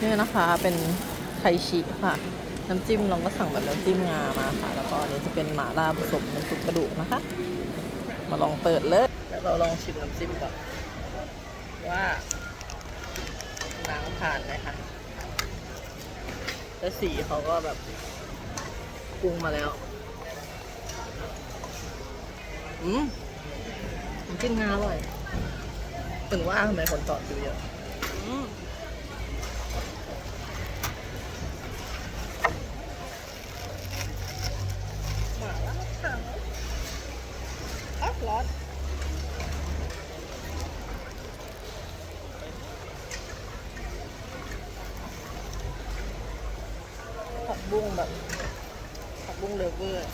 นี่นะคะเป็นไทชิค่ะ น้ำจิ้มเราก็สั่งแบบน้ำจิ้มงามาค่ะ แล้วก็อันนี้จะเป็นหม่าล่าผสมน้ำซุปกระดูกนะคะ มาลองเปิดเลยแล้วเราลองชิมน้ำจิ้มก่อนว่าล้างผ่านไหมคะแล้วสีเขาก็แบบปรุงมาแล้วอืมน้ำจิ้มงาอร่อยถึงว่าทำไมคนตอบดูเยอะอืม หมาล่าถังอัพ ร้อนผักบุ้งแบบผักบุ้งเลเวอร์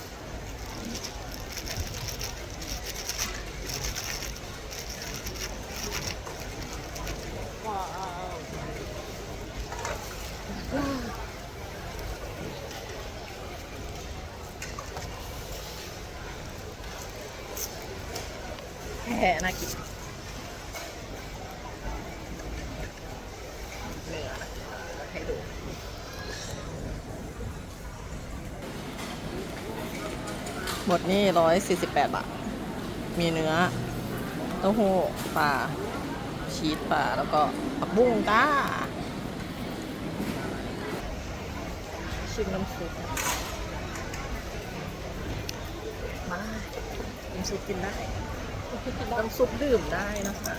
ว้าว แห่น่ากินเนื้อนะให้ดูหมดนี่ร้อยสี่สิบแปดบาท มีเนื้อเต้าหู้ปลาชีสปลาแล้วก็ผักบุ้งจ้าชิมน้ำซุปมาน้ำซุปกินได้ น้ำซุปดื่มได้นะคะ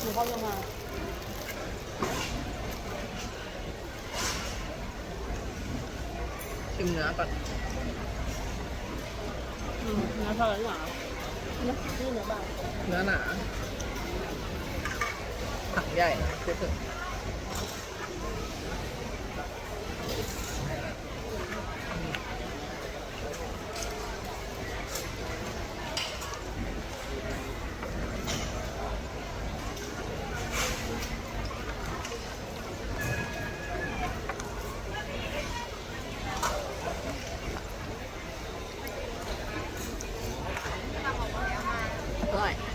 หนูเข้ายังไงชิมเนื้อก่อนอืมน้ำเท่าไหร่หรอนี่นี่เนื้อบางเนื้อหนาถังใหญ่นะคือถึง right.